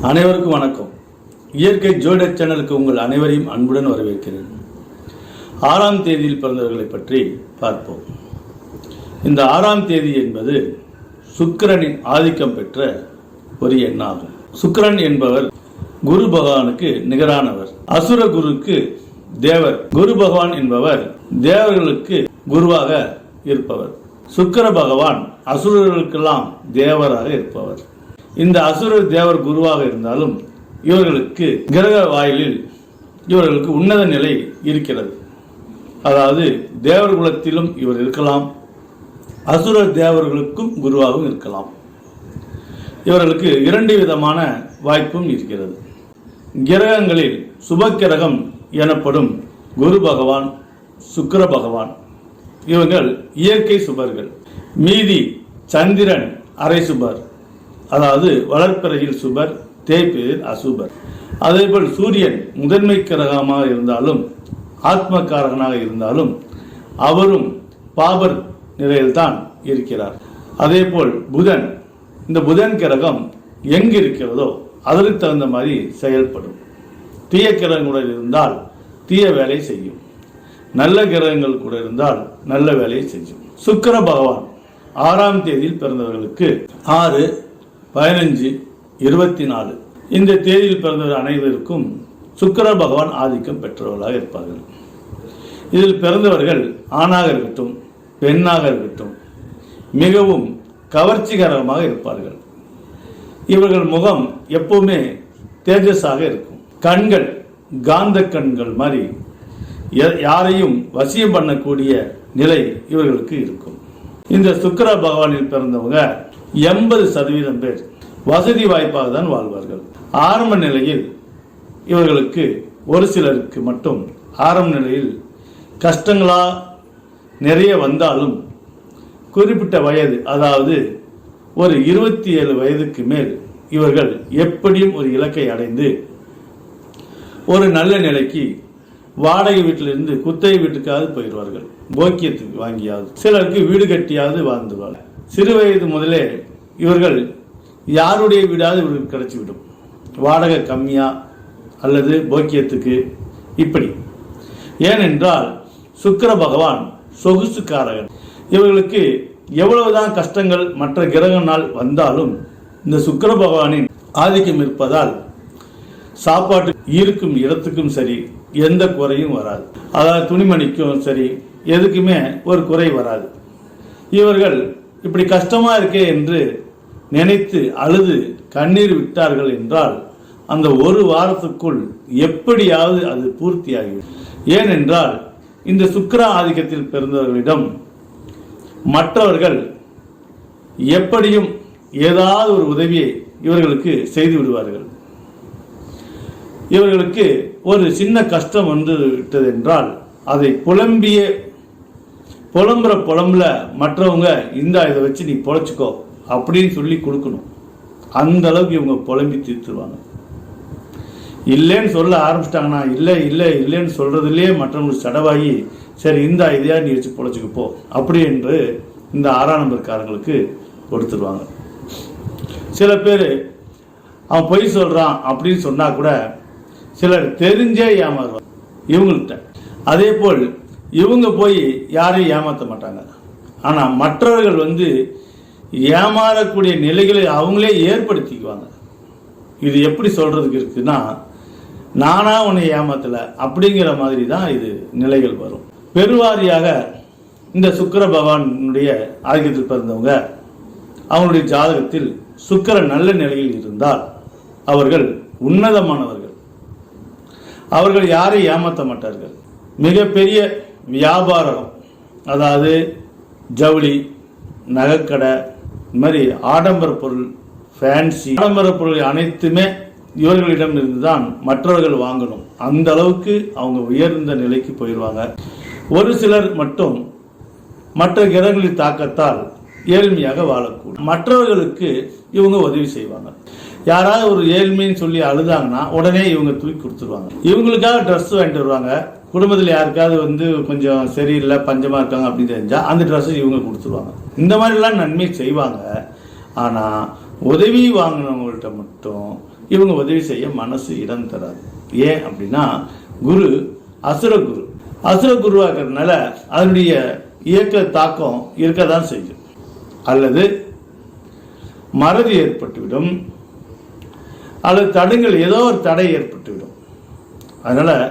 அனைவருக்கும் வணக்கம். இயற்கை ஜோடர் சேனலுக்கு உங்கள் அனைவரையும் அன்புடன் வரவேற்கிறேன். ஆறாம் தேதியில் பிறந்தவர்களை பற்றி பார்ப்போம். இந்த ஆறாம் தேதி என்பது சுக்கிரனின் ஆதிக்கம் பெற்ற ஒரு எண்ணாகும். சுக்கிரன் என்பவர் குரு பகவானுக்கு நிகரானவர். அசுர குருக்கு தேவர். குரு பகவான் என்பவர் தேவர்களுக்கு குருவாக இருப்பவர். சுக்கிர பகவான் அசுரர்களுக்கெல்லாம் தேவராக இருப்பவர். இந்த அசுர தேவர் குருவாக இருந்தாலும் இவர்களுக்கு கிரக வாயிலில் இவர்களுக்கு உன்னத நிலை இருக்கிறது. அதாவது தேவர் குலத்திலும் இவர் இருக்கலாம். அசுர தேவர்களுக்கும் குருவாகவும் இருக்கலாம். இவர்களுக்கு இரண்டு விதமான வாய்ப்பும் இருக்கிறது. கிரகங்களில் சுபக்கிரகம் எனப்படும் குரு பகவான் சுக்கர பகவான் இவர்கள் இயற்கை சுபர்கள். மீதி சந்திரன் அரை சுபர். அதாவது வளர்ப்பிறையில் சுபர் தேய்ப்பில் அசுபர். அதேபோல் சூரியன் முதன்மை கிரகமாக இருந்தாலும் ஆத்மகாரகனாக இருந்தாலும் அவரும் பாபர் நிலையில்தான் இருக்கிறார். அதேபோல் புதன் இந்த புதன் கிரகம் எங்கு இருக்கிறதோ அதற்கு தகுந்த மாதிரி செயல்படும். தீய கிரகங்களுடன் இருந்தால் தீய வேலை செய்யும். நல்ல கிரகங்கள் கூட இருந்தால் நல்ல வேலையை செய்யும். சுக்கர பகவான் ஆறாம் தேதியில் பிறந்தவர்களுக்கு ஆறு பதினஞ்சு இருபத்தி நாலு இந்த தேதியில் பிறந்தவர் அனைவருக்கும் சுக்கிர பகவான் ஆதிக்கம் பெற்றவர்களாக இருப்பார்கள். இதில் பிறந்தவர்கள் ஆணாக இருக்கட்டும் பெண்ணாக இருக்கட்டும் மிகவும் கவர்ச்சிகரமாக இருப்பார்கள். இவர்கள் முகம் எப்பவுமே தேஜஸாக இருக்கும். கண்கள் காந்த கண்கள் மாதிரி யாரையும் வசியம் பண்ணக்கூடிய நிலை இவர்களுக்கு இருக்கும். இந்த சுக்கிர பகவானில் பிறந்தவங்க எண்பது சதவீதம் பேர் வசதி வாய்ப்பாக தான் வாழ்வார்கள். ஆரம்ப நிலையில் இவர்களுக்கு ஒரு சிலருக்கு மட்டும் ஆரம்ப நிலையில் கஷ்டங்களா நிறைய வந்தாலும் குறிப்பிட்ட வயது அதாவது ஒரு இருபத்தி ஏழு வயதுக்கு மேல் இவர்கள் எப்படியும் ஒரு இலக்கை அடைந்து ஒரு நல்ல நிலைக்கு வாடகை வீட்டிலிருந்து குத்தகை வீட்டுக்காவது போயிடுவார்கள். போக்கியத்துக்கு வாங்கியாவது. சிலருக்கு வீடு கட்டியாவது வாழ்ந்துவார்கள் சிறு வயது முதலே இவர்கள் யாருடைய வீடாவது இவர்களுக்கு கிடைச்சிவிடும். வாடகை கம்மியா அல்லது போக்கியத்துக்கு? இப்படி. ஏனென்றால் சுக்கர பகவான் சொகுசுக்காரகன். இவர்களுக்கு எவ்வளவுதான் கஷ்டங்கள் மற்ற கிரகனால் வந்தாலும் இந்த சுக்கிர பகவானின் ஆதிக்கம் இருப்பதால் சாப்பாட்டு இருக்கும் இடத்துக்கும் சரி எந்த குறையும் வராது. அதாவது துணிமணிக்கும் சரி எதுக்குமே ஒரு குறை வராது. இவர்கள் இப்படி கஷ்டமா இருக்கே என்று நினைத்து அழுது கண்ணீர் விட்டார்கள் என்றால் அந்த ஒரு வாரத்துக்குள் எப்படியாவது அது பூர்த்தியாகிவிடும். ஏனென்றால் இந்த சுக்ரா ஆதிக்கத்தில் பிறந்தவர்களிடம் மற்றவர்கள் எப்படியும் ஏதாவது ஒரு உதவியை இவர்களுக்கு செய்து விடுவார்கள். இவர்களுக்கு ஒரு சின்ன கஷ்டம் வந்து விட்டது என்றால் அதை புலம்பிய புலம்புற புலம்புல மற்றவங்க இந்தா இதை வச்சு நீ பொழைச்சிக்கோ அப்படின்னு சொல்லி கொடுக்கணும். அந்த அளவுக்கு இவங்க புலம்பி தீர்த்துருவாங்க. இல்லைன்னு சொல்ல ஆரம்பிச்சிட்டாங்கன்னா இல்லை இல்லை இல்லைன்னு சொல்கிறதுலேயே மற்றவங்களுக்கு சடவாகி சரி இந்தா இதையா நீ வச்சு பொழைச்சிக்க போ அப்படி என்று இந்த ஆறாம் நம்பர்காரங்களுக்கு கொடுத்துருவாங்க. சில பேர் அவன் பொய் சொல்கிறான் அப்படின்னு சொன்னால் கூட சிலர் தெரிஞ்சே ஏமாறுவான் இவங்கள்ட்ட. அதே போல் இவங்க போய் யாரையும் ஏமாற்ற மாட்டாங்க. ஆனால் மற்றவர்கள் வந்து ஏமாறக்கூடிய நிலைகளை அவங்களே ஏற்படுத்திக்குவாங்க. இது எப்படி சொல்கிறதுக்கு இருக்குன்னா நானாக உன்னை ஏமாத்தல அப்படிங்கிற மாதிரி தான் இது நிலைகள் வரும். பெருவாரியாக இந்த சுக்கிர பகவானுடைய ஆதிக்கத்தில் பிறந்தவங்க அவங்களுடைய ஜாதகத்தில் சுக்கர நல்ல நிலையில் இருந்தால் அவர்கள் உன்னதமானவர்கள். அவர்கள் யாரை ஏமாற்ற மாட்டார்கள். மிகப்பெரிய வியாபாரம் அதாவது ஜவுளி நகைக்கடை இது மாதிரி ஆடம்பர பொருள் ஃபேன்சி ஆடம்பர பொருள் அனைத்துமே இவர்களிடம் இருந்து தான் மற்றவர்கள் வாங்கணும். அந்த அளவுக்கு அவங்க உயர்ந்த நிலைக்கு போயிடுவாங்க ஒரு சிலர் மட்டும் மற்ற கிரகங்களின் தாக்கத்தால் ஏழ்மையாக வாழக்கூடும். மற்றவர்களுக்கு இவங்க உதவி செய்வாங்க. யாராவது ஒரு ஏழ்மைன்னு சொல்லி அழுதாங்கன்னா உடனே இவங்க தூக்கி கொடுத்துருவாங்க. இவங்களுக்காக ட்ரெஸ் வாங்கிட்டு வருவாங்க. குடும்பத்தில் யாருக்காவது வந்து கொஞ்சம் சரியில்லை பஞ்சமாக இருக்காங்க அப்படின்னு தெரிஞ்சால் அந்த ட்ரெஸ்ஸு இவங்க கொடுத்துருவாங்க. இந்த மாதிரிலாம் நன்மை செய்வாங்க. ஆனால் உதவி வாங்கினவங்கள்ட்ட மட்டும் இவங்க உதவி செய்ய மனசு இடம் தராது. ஏன் அப்படின்னா குரு அசுர குரு. அசுர குருவாக்குறதுனால அதனுடைய இயக்க தாக்கம் இருக்க தான் செய்யும். அல்லது மறதி ஏற்பட்டுவிடும். அல்லது தடுங்கள் ஏதோ ஒரு தடை ஏற்பட்டுவிடும். அதனால்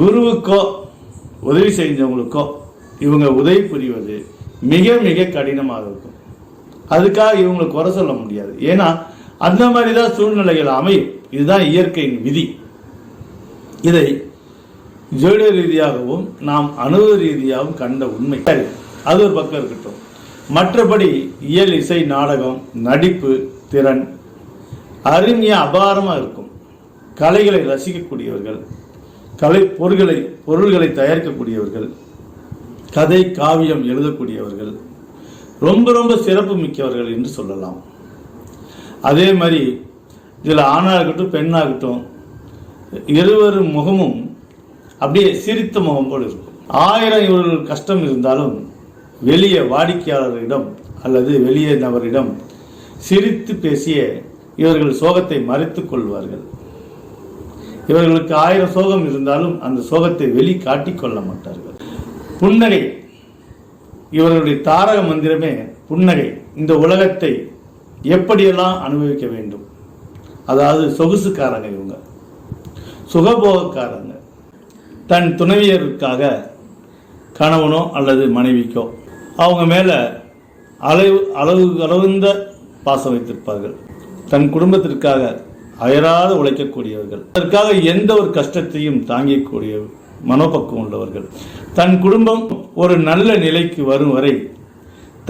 குருவுக்கோ உதவி செஞ்சவங்களுக்கோ இவங்க உதவி புரிவது மிக மிக கடினமாக இருக்கும். அதுக்காக இவங்களை குறை சொல்ல முடியாது. ஏன்னா அந்த மாதிரி தான் சூழ்நிலைகள் அமையும். இதுதான் இயற்கையின் விதி. இதை ஜோடிய ரீதியாகவும் நாம் அனுபவ ரீதியாகவும் கண்ட உண்மை. சரி, அது ஒரு பக்கம் இருக்கட்டும். மற்றபடி இயல் இசை நாடகம் நடிப்பு திறன் அருமையா அபாரமாக இருக்கும். கலைகளை ரசிக்கக்கூடியவர்கள் கலை பொருள்களை பொருள்களை தயாரிக்கக்கூடியவர்கள் கதை காவியம் எழுதக்கூடியவர்கள் ரொம்ப ரொம்ப சிறப்பு மிக்கவர்கள் என்று சொல்லலாம். அதே மாதிரி இதில் ஆணாகட்டும் பெண்ணாகட்டும் இருவரும் முகமும் அப்படியே சிரித்த முகம் போல் இருக்கும். ஆயிரம் இவர்கள் கஷ்டம் இருந்தாலும் வெளியே வாடிக்கையாளரிடம் அல்லது வெளியே நபரிடம் சிரித்து பேசிய இவர்கள் சோகத்தை மறைத்துக் கொள்வார்கள். இவர்களுக்கு ஆயிரம் சோகம் இருந்தாலும் அந்த சோகத்தை வெளி காட்டிக் கொள்ள மாட்டார்கள். புன்னகை. இவர்களுடைய தாரக மந்திரமே புன்னகை. இந்த உலகத்தை எப்படியெல்லாம் அனுபவிக்க வேண்டும்? அதாவது சொகுசுக்காரங்க இவங்க. சுகபோகக்காரங்க. தன் துணைவியருக்காக கணவனோ அல்லது மனைவிக்கோ அவங்க மேலே அளவு அளவு அளவுந்த பாசம் வைத்திருப்பார்கள். தன் குடும்பத்திற்காக அயராது உழைக்கக்கூடியவர்கள். அதற்காக எந்த ஒரு கஷ்டத்தையும் தாங்கிக்கூடிய மனோபக்குவம் உள்ளவர்கள். தன் குடும்பம் ஒரு நல்ல நிலைக்கு வரும் வரை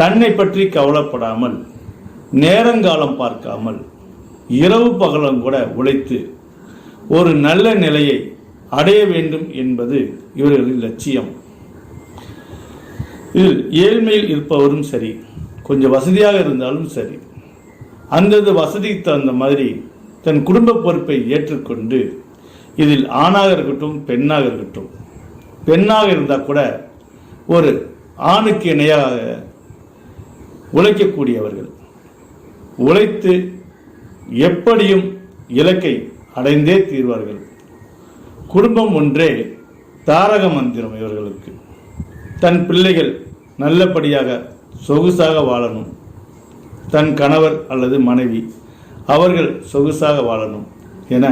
தன்னை பற்றி கவலைப்படாமல் நேரங்காலம் பார்க்காமல் இரவு பகலும் கூட உழைத்து ஒரு நல்ல நிலையை அடைய வேண்டும் என்பது இவர்களின் லட்சியம். இதில் ஏழ்மையில் இருப்பவரும் சரி கொஞ்சம் வசதியாக இருந்தாலும் சரி அந்தந்த வசதிக்கு தகுந்த மாதிரி தன் குடும்ப பொறுப்பை ஏற்றுக்கொண்டு இதில் ஆணாக இருக்கட்டும் பெண்ணாக இருக்கட்டும் பெண்ணாக இருந்தால் கூட ஒரு ஆணுக்கு இணையாக உழைக்கக்கூடியவர்கள். உழைத்து எப்படியும் இலக்கை அடைந்தே தீர்வார்கள். குடும்பம் ஒன்றே தாரக மந்திரம் இவர்களுக்கு. தன் பிள்ளைகள் நல்லபடியாக சொகுசாக வாழணும். தன் கணவர் அல்லது மனைவி அவர்கள் சொகுசாக வாழணும் என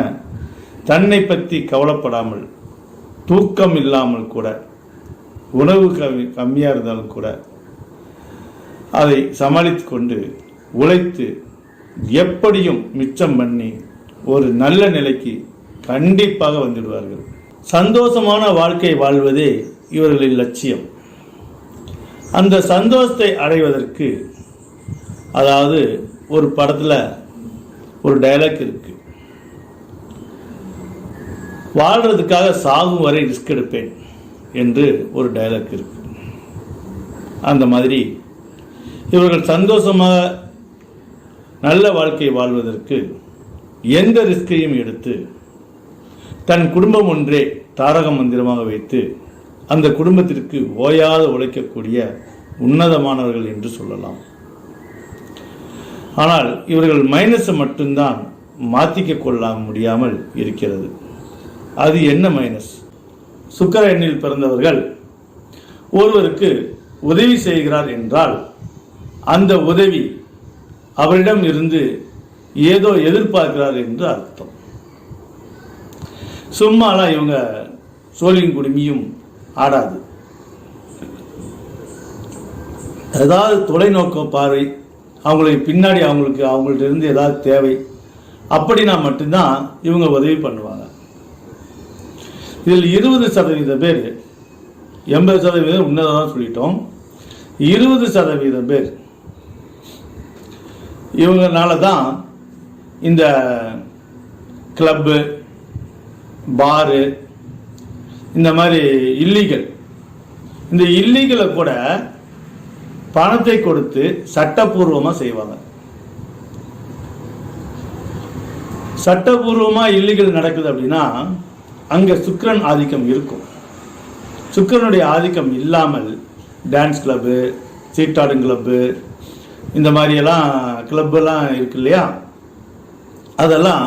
தன்னை பற்றி கவலைப்படாமல் தூக்கம் இல்லாமல் கூட உணவு கம்மி கம்மியாக இருந்தாலும் கூட அதை சமாளித்து கொண்டு உழைத்து எப்படியும் மிச்சம் பண்ணி ஒரு நல்ல நிலைக்கு கண்டிப்பாக வந்துடுவார்கள். சந்தோஷமான வாழ்க்கை வாழ்வதே இவர்களின் லட்சியம். அந்த சந்தோஷத்தை அடைவதற்கு அதாவது ஒரு படத்தில் ஒரு டயலாக் இருக்கு. வாழ்றதுக்காக சாகும் வரை ரிஸ்க் எடுப்பேன் என்று ஒரு டயலாக் இருக்கு. அந்த மாதிரி இவர்கள் சந்தோஷமாக நல்ல வாழ்க்கை வாழ்வதற்கு எந்த ரிஸ்கையும் எடுத்து தன் குடும்பம் ஒன்றே தாரக மந்திரமாக வைத்து அந்த குடும்பத்திற்கு ஓயாது உழைக்கக்கூடிய உன்னதமானவர்கள் என்று சொல்லலாம். ஆனால் இவர்கள் மைனஸை மட்டும்தான் மாற்றிக்க கொள்ள முடியாமல் இருக்கிறது. அது என்ன மைனஸ் சுக்கர எண்ணில் பிறந்தவர்கள் ஒருவருக்கு உதவி செய்கிறார் என்றால் அந்த உதவி அவரிடம் இருந்து ஏதோ எதிர்பார்க்கிறார் என்று அர்த்தம். சும்மாலாம் இவங்க சோழியின் குடுமியும் ஆடாது. ஏதாவது தொலைநோக்க பார்வை அவங்களுக்கு பின்னாடி அவங்களுக்கு அவங்கள்ட்ட இருந்து ஏதாவது தேவை அப்படின்னா மட்டும்தான் இவங்க உதவி பண்ணுவாங்க. இதில் இருபது சதவீத பேர் எண்பது சதவீதம் உன்னதான் சொல்லிட்டோம். இருபது சதவீதம் பேர் இவங்கனால தான் இந்த கிளப்பு பாரு இந்த மாதிரி இல்லீகல் இந்த இல்லீகலை கூட பணத்தை கொடுத்து சட்டப்பூர்வமாக செய்வாங்க. சட்டபூர்வமாக இல்லீகல் நடக்குது அப்படின்னா அங்கே சுக்கிரன் ஆதிக்கம் இருக்கும். சுக்கரனுடைய ஆதிக்கம் இல்லாமல் டான்ஸ் கிளப்பு சீட்டாடும் கிளப்பு இந்த மாதிரியெல்லாம் கிளப்பெல்லாம் இருக்கு இல்லையா? அதெல்லாம்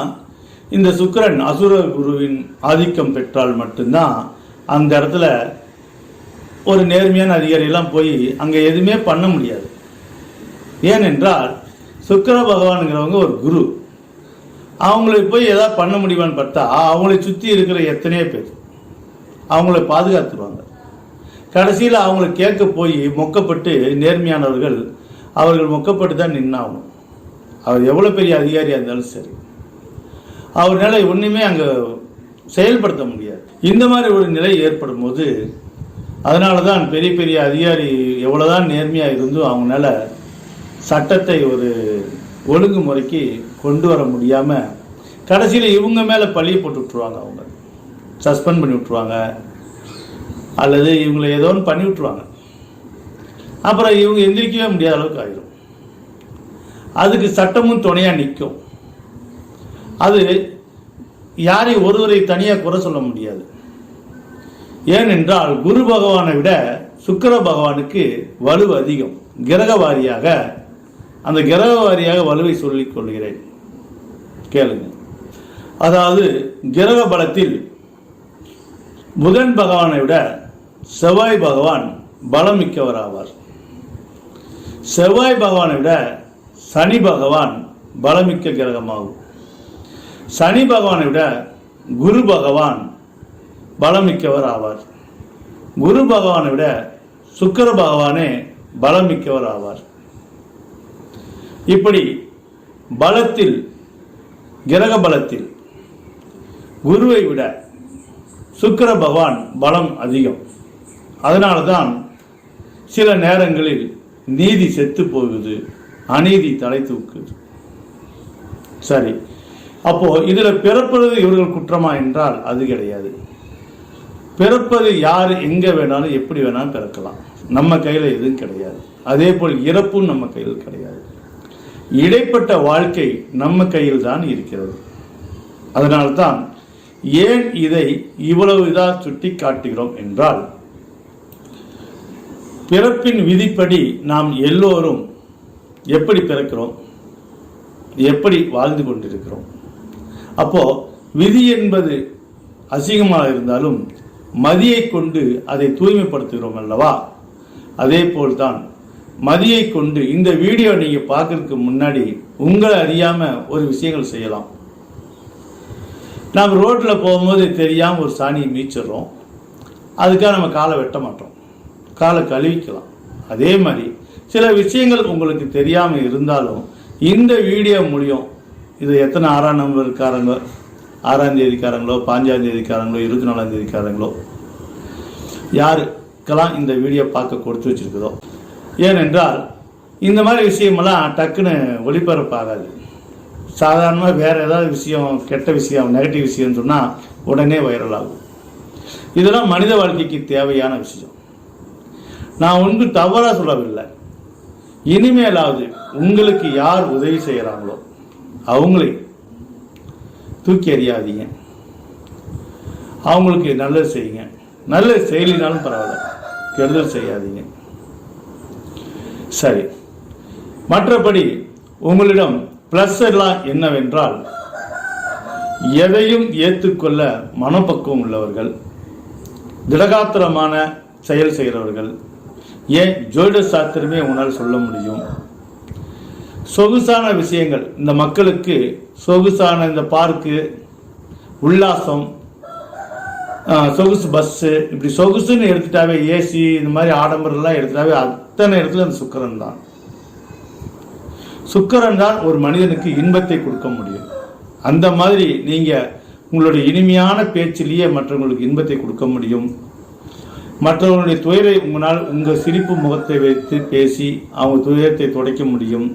இந்த சுக்கிரன் அசுர குருவின் ஆதிக்கம் பெற்றால் மட்டும்தான் அந்த இடத்துல ஒரு நேர்மையான அதிகாரியெல்லாம் போய் அங்கே எதுவுமே பண்ண முடியாது. ஏனென்றால் சுக்கிர பகவானுங்கிறவங்க ஒரு குரு. அவங்களுக்கு போய் எதாவது பண்ண முடியுமான்னு பார்த்தா அவங்களை சுற்றி இருக்கிற எத்தனையோ பேர். அவங்கள பாதுகாத்துருவாங்க. கடைசியில் அவங்கள கேட்க போய் மொக்கப்பட்டு நேர்மையானவர்கள் அவர்கள் மொக்கப்பட்டு தான் நின்னாகணும். அவர் எவ்வளோ பெரிய அதிகாரியாக இருந்தாலும் சரி. அவர்னால ஒன்றுமே அங்கே செயல்படுத்த முடியாது. இந்த மாதிரி ஒரு நிலை ஏற்படும் போது அதனால தான் பெரிய பெரிய அதிகாரி எவ்வளோதான் நேர்மையாக இருந்தும் அவங்களால சட்டத்தை ஒரு ஒழுங்குமுறைக்கு கொண்டு வர முடியாமல் கடைசியில் இவங்க மேலே பழிய போட்டு விட்ருவாங்க அவங்க. சஸ்பெண்ட் பண்ணி விட்ருவாங்க அல்லது இவங்களை ஏதோ ஒன்று பண்ணி விட்ருவாங்க அப்புறம் இவங்க எந்திரிக்கவே முடியாத அளவுக்கு ஆயிரும். அதுக்கு சட்டமும் துணையாக நிற்கும் அது யாரையும் ஒருவரை தனியாக குறை சொல்ல முடியாது. ஏனென்றால் குரு பகவானை விட சுக்கிர பகவானுக்கு வலு அதிகம். கிரக வாரியாக அந்த கிரக வாரியாக வலுவை சொல்லிக் கொள்கிறேன். கேளுங்க. அதாவது கிரக பலத்தில் புதன் பகவானை விட செவ்வாய் பகவான் பலம் மிக்கவராவார் செவ்வாய் பகவானை விட சனி பகவான் பலமிக்க கிரகமாகும். சனி பகவானை விட குரு பகவான் பலமிக்கவர் ஆவார். குரு பகவானை விட சுக்கிர பகவானே பலமிக்கவர் ஆவார். இப்படி பலத்தில் கிரக பலத்தில் குருவை விட சுக்கிர பகவான் பலம் அதிகம். அதனால்தான் சில நேரங்களில் நீதி செத்து போகுது அநீதி தலை தூக்குது. சரி அப்போ இதில் பிறப்பது இவர்கள் குற்றமா என்றால் அது கிடையாது. பிறப்பது யார் எங்கே வேணாலும் எப்படி வேணாலும் பிறக்கலாம். நம்ம கையில் எதுவும் கிடையாது. அதே போல் இறப்பும் நம்ம கையில் கிடையாது. இடைப்பட்ட வாழ்க்கை நம்ம கையில் தான் இருக்கிறது. அதனால்தான் ஏன் இதை இவ்வளவு இதாக சுட்டி காட்டுகிறோம் என்றால் பிறப்பின் விதிப்படி நாம் எல்லோரும் எப்படி பிறக்கிறோம்? எப்படி வாழ்ந்து கொண்டிருக்கிறோம்? அப்போ விதி என்பது அசிங்கமாக இருந்தாலும் மதியை கொண்டு அதை தூய்மைப்படுத்துகிறோம் அல்லவா? அதே போல்தான் மதியை கொண்டு இந்த வீடியோ நீங்க பார்க்கறதுக்கு முன்னாடி உங்களை அறியாம ஒரு விஷயங்கள் செய்யலாம். நாம் ரோட்டில் போகும்போது தெரியாம ஒரு சாணியை மீச்சிடுறோம். அதுக்காக நம்ம காலை வெட்ட மாட்டோம். காலை கழுவிக்கலாம். அதே மாதிரி சில விஷயங்கள் உங்களுக்கு தெரியாமல் இருந்தாலும் இந்த வீடியோ மூலியம் இது எத்தனை ஆறாம் நம்பர் இருக்காரங்களோ ஆறாம் தேதிக்காரங்களோ பாஞ்சாம் தேதிக்காரங்களோ இருபத்தி நாலாம் தேதிக்காரங்களோ யாருக்கெல்லாம் இந்த வீடியோ பார்க்க கொடுத்து வச்சிருக்குதோ. ஏனென்றால் இந்த மாதிரி விஷயமெல்லாம் டக்குன்னு ஒளிபரப்பாகாது சாதாரணமாக வேறு ஏதாவது விஷயம் கெட்ட விஷயம் நெகட்டிவ் விஷயம்னு சொன்னால் உடனே வைரல் ஆகும். இதெல்லாம் மனித வாழ்க்கைக்கு தேவையான விஷயம். நான் ஒன்று தவறாக சொல்லவில்லை. இனிமேலாவது உங்களுக்கு யார் உதவி செய்கிறாங்களோ அவங்களே தூக்கி எறியாதீங்க. அவங்களுக்கு நல்லது செய்யுங்க. நல்லது செயலினாலும் பரவாயில்ல. கெடுதல் செய்யாதீங்க. சரி. மற்றபடி உங்களிடம் பிளஸ் எல்லாம் என்னவென்றால் எதையும் ஏற்றுக்கொள்ள மனப்பக்குவம் உள்ளவர்கள் திடகாத்திரமான செயல் செய்கிறவர்கள் ஏன் ஜோதிட சாஸ்திரமே உன்னால் சொல்ல முடியும்? சொகுசான விஷயங்கள் இந்த மக்களுக்கு சொகுசான இந்த பார்க்கு உல்லாசம் சொகுசு பஸ்ஸு இப்படி சொகுசுன்னு எடுத்துட்டாவே ஏசி இந்த மாதிரி ஆடம்பரம்லாம் எடுத்துட்டாவே அத்தனை இடத்துல அந்த சுக்கரன் தான். சுக்கரன் தான் ஒரு மனிதனுக்கு இன்பத்தை கொடுக்க முடியும். அந்த மாதிரி நீங்கள் உங்களுடைய இனிமையான பேச்சிலேயே மற்றவங்களுக்கு இன்பத்தை கொடுக்க முடியும். மற்றவர்களுடைய துயரை உங்களால் உங்கள் சிரிப்பு முகத்தை வைத்து பேசி அவங்க துயரத்தை துடைக்க முடியும்.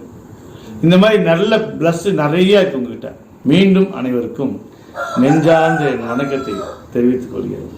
இந்த மாதிரி நல்ல ப்ளஸ் நிறைய இருக்கு உங்ககிட்ட. மீண்டும் அனைவருக்கும் நெஞ்சார்ந்த வணக்கத்தை தெரிவித்துக் கொள்கிறேன்.